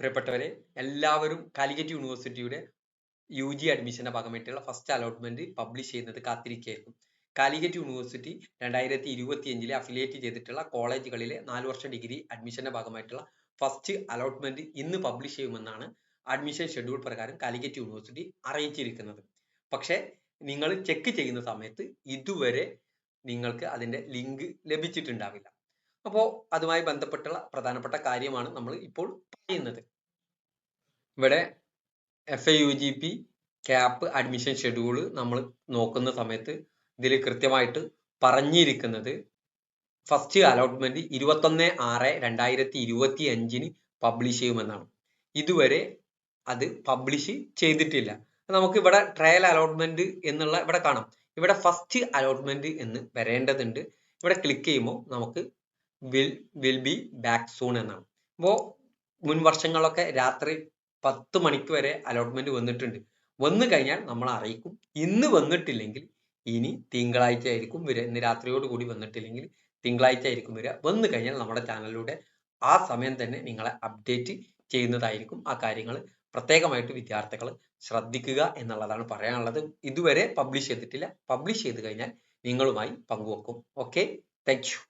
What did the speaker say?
പ്രിയപ്പെട്ടവരെ എല്ലാവരും കാലിക്കറ്റ് യൂണിവേഴ്സിറ്റിയുടെ യു ജി അഡ്മിഷന്റെ ഭാഗമായിട്ടുള്ള ഫസ്റ്റ് അലോട്ട്മെന്റ് പബ്ലിഷ് ചെയ്യുന്നത് കാത്തിരിക്കുകയായിരുന്നു. കാലിക്കറ്റ് യൂണിവേഴ്സിറ്റി രണ്ടായിരത്തി ഇരുപത്തി അഞ്ചിലെ അഫിലിയേറ്റ് ചെയ്തിട്ടുള്ള കോളേജുകളിലെ നാല് വർഷ ഡിഗ്രി അഡ്മിഷന്റെ ഭാഗമായിട്ടുള്ള ഫസ്റ്റ് അലോട്ട്മെന്റ് ഇന്ന് പബ്ലിഷ് ചെയ്യുമെന്നാണ് അഡ്മിഷൻ ഷെഡ്യൂൾ പ്രകാരം കാലിക്കറ്റ് യൂണിവേഴ്സിറ്റി അറിയിച്ചിരിക്കുന്നത്. പക്ഷേ നിങ്ങൾ ചെക്ക് ചെയ്യുന്ന സമയത്ത് ഇതുവരെ നിങ്ങൾക്ക് അതിന്റെ ലിങ്ക് ലഭിച്ചിട്ടുണ്ടാവില്ല. അപ്പോൾ അതുമായി ബന്ധപ്പെട്ടുള്ള പ്രധാനപ്പെട്ട കാര്യമാണ് നമ്മൾ ഇപ്പോൾ പറയുന്നത്. ഇവിടെ F A U G P CAP admission schedule നമ്മൾ നോക്കുന്ന സമയത്ത് ഇതിൽ കൃത്യമായിട്ട് പറഞ്ഞിരിക്കുന്നത് ഫസ്റ്റ് അലോട്ട്മെന്റ് ഇരുപത്തൊന്ന് ആറ് രണ്ടായിരത്തി ഇരുപത്തി അഞ്ചിന് പബ്ലിഷ് ചെയ്യുമെന്നാണ്. ഇതുവരെ അത് പബ്ലിഷ് ചെയ്തിട്ടില്ല. നമുക്ക് ഇവിടെ ട്രയൽ അലോട്ട്മെന്റ് എന്നുള്ള ഇവിടെ കാണാം. ഇവിടെ ഫസ്റ്റ് അലോട്ട്മെന്റ് എന്ന് വരേണ്ടതുണ്ട്. ഇവിടെ ക്ലിക്ക് ചെയ്യുമ്പോൾ നമുക്ക് വിൽ ബി ബാക്ക് സൂൺ എന്നാണ്. അപ്പോൾ മുൻ വർഷങ്ങളൊക്കെ രാത്രി പത്ത് മണിക്ക് വരെ അലോട്ട്മെന്റ് വന്നിട്ടുണ്ട്. വന്നു കഴിഞ്ഞാൽ നമ്മൾ അറിയിക്കും. ഇന്ന് വന്നിട്ടില്ലെങ്കിൽ ഇനി തിങ്കളാഴ്ച ആയിരിക്കും വരിക. ഇന്ന് രാത്രിയോട് കൂടി വന്നിട്ടില്ലെങ്കിൽ തിങ്കളാഴ്ച ആയിരിക്കും വരിക. വന്നു കഴിഞ്ഞാൽ നമ്മുടെ ചാനലിലൂടെ ആ സമയം തന്നെ നിങ്ങളെ അപ്ഡേറ്റ് ചെയ്യുന്നതായിരിക്കും. ആ കാര്യങ്ങൾ പ്രത്യേകമായിട്ട് വിദ്യാർത്ഥികൾ ശ്രദ്ധിക്കുക എന്നുള്ളതാണ് പറയാനുള്ളത്. ഇതുവരെ പബ്ലിഷ് ചെയ്തിട്ടില്ല. പബ്ലിഷ് ചെയ്ത് കഴിഞ്ഞാൽ നിങ്ങളുമായി പങ്കുവെക്കും. Okay thank